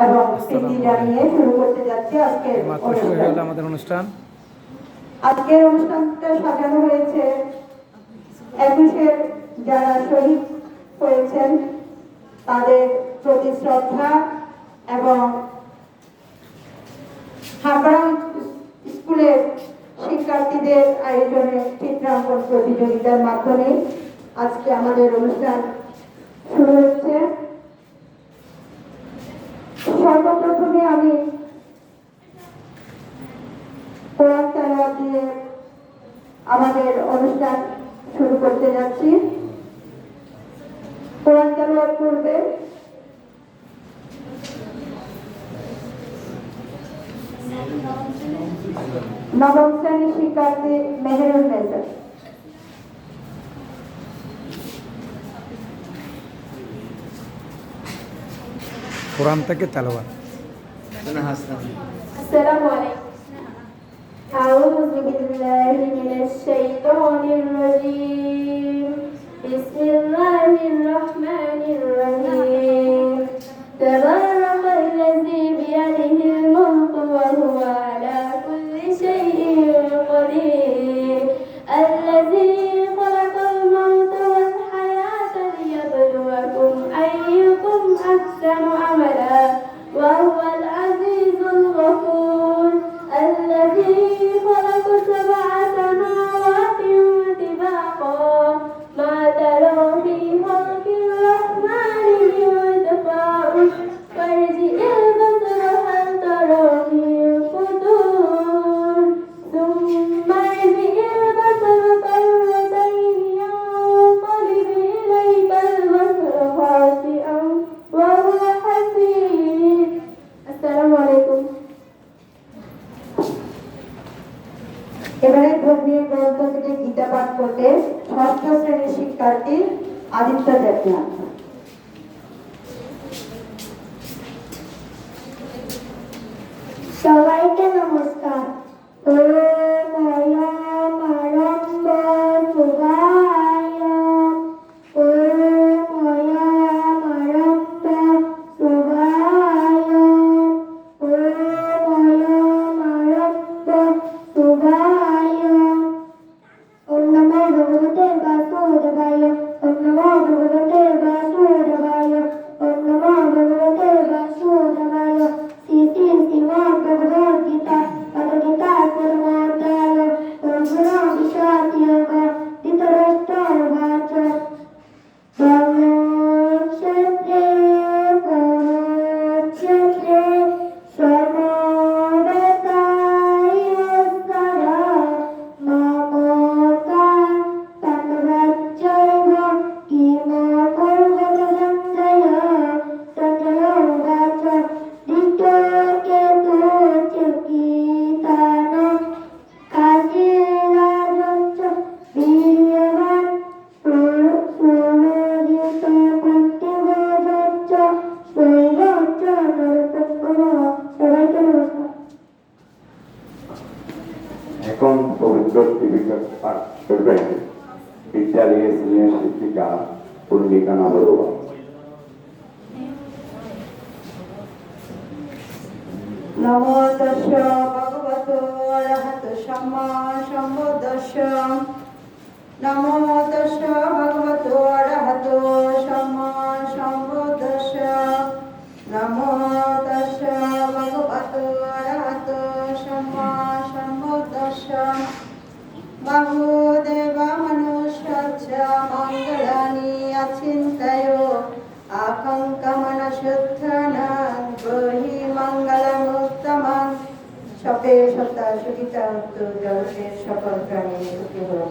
এবং প্রীতি জানিয়ে শুরু করতে যাচ্ছি আজকের মাত্র শুরু অনুষ্ঠান। হলো আমাদের অনুষ্ঠান। আজকের অনুষ্ঠানটা সাজানো হয়েছে একুশের যারা শহীদ হয়েছেন তাদের প্রতি শ্রদ্ধা এবং হাবড়া স্কুলের শিক্ষার্থীদের আয়োজনে চিত্রাঙ্কন প্রতিযোগিতার মাধ্যমে আজকে আমাদের অনুষ্ঠান শুরু হচ্ছে। সর্বপ্রথমে আমি দিয়ে আমাদের অনুষ্ঠান শুরু করতে যাচ্ছি। কোরআন করবে নবম শিক্ষার্থী মেহেরুল মেজর। কোরআন থেকে তেলাওয়াত السلام عليكم أعوذ بالله من الشيطان الرجيم بسم الله الرحمن الرحيم تبارك পাঠ করবে ষষ্ঠ শ্রেণির শিক্ষার্থী আদিত্য দেবনাথ। নমো তস্য ভগবতো অরহত সম্মা সম্বুদ্ধস্য নমো তস্য ভগবতো অরহত সম্মা সম্বুদ্ধস্য নমো তস্য ভগবতো অরহত সম্মা সম্বুদ্ধস্য বাহুদেব সতা জগতের সকল প্রাণী সুখী হোক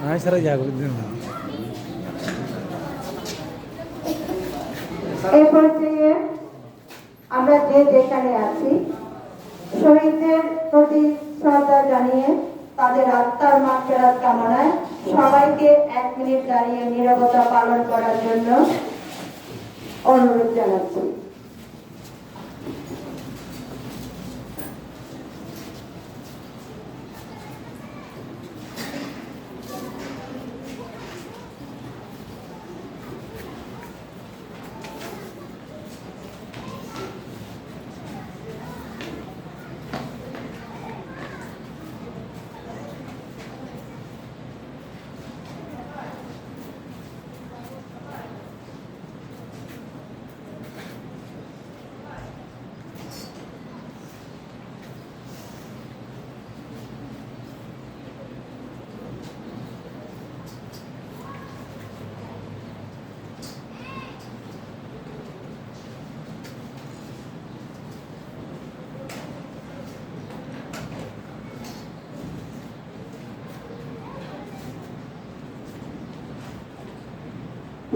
হ্যাঁ স্যার যা দিন এই পর্যায়ে আমরা যে যেখানে আছি শহীদদের প্রতি শ্রদ্ধা জানিয়ে তাদের আত্মার মাত্রার কামনায় সবাইকে এক মিনিট দাঁড়িয়ে নীরবতা পালন করার জন্য অনুরোধ জানাচ্ছি।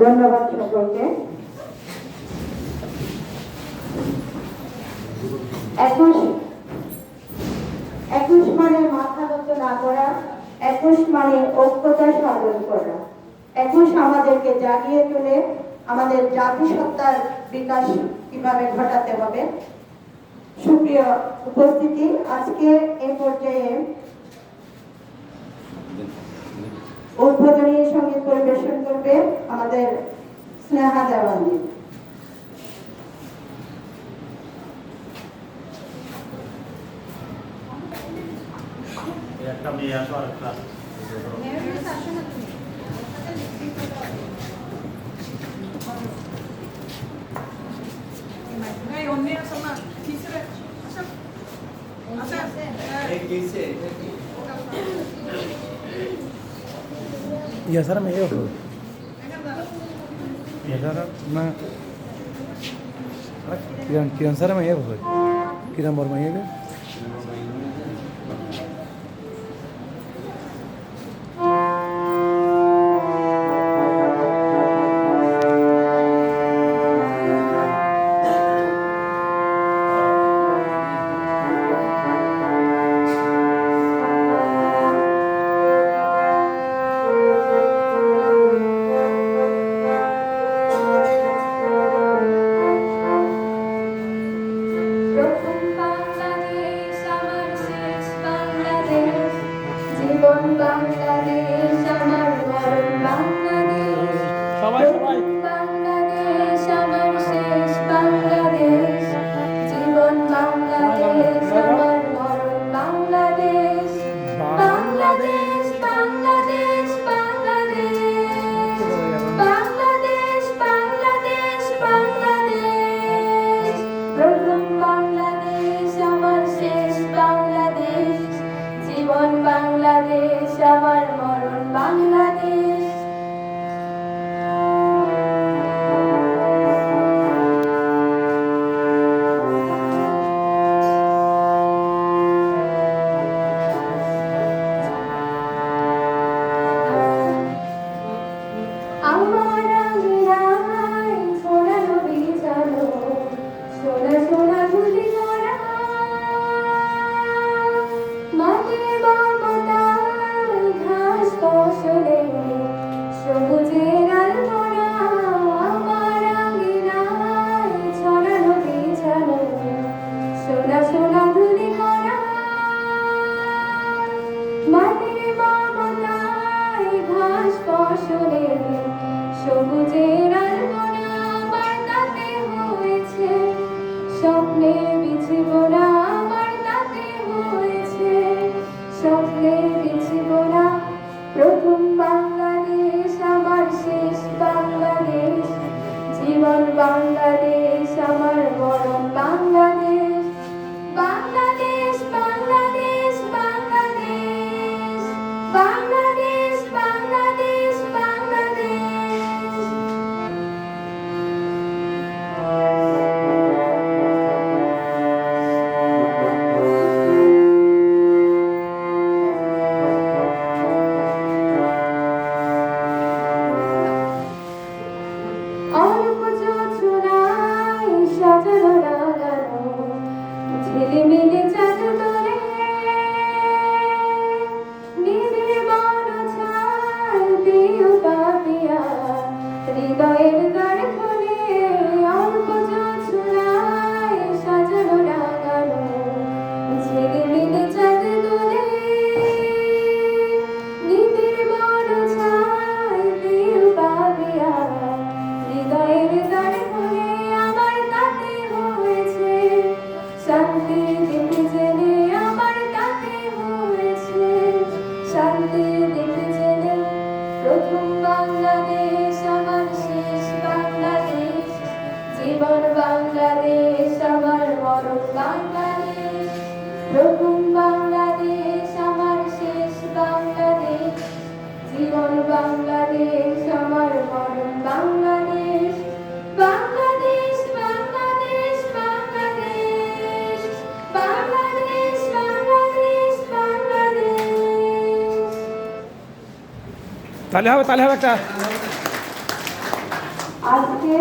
ধন্যবাদ সকলকে। একুশ মানে মাথা গত না করা, একুশ মানে ঐক্যতা সাধন করা। একুশ আমাদেরকে জাগিয়ে তুলে, আমাদের জাতিসত্তার বিকাশ কীভাবে ঘটাতে হবে। সুপ্রিয় উপস্থিতি, আজকে এ পর্যায়ে উদ্বোধনী সংগীত পরিবেশন করবে আমাদের স্নেহা দেওয়ানি। একটা মেয়ে আসো আর একটা Y esa era mi yo. Y esa era una... Kiran Kiran sir আমি এ বসে কিরণ বর্মা এ বাংলাদেশ আমার বাংলাদেশ সবাই সবাই। tem que. তাহলে হবে তাহলে হবে একটা আজকে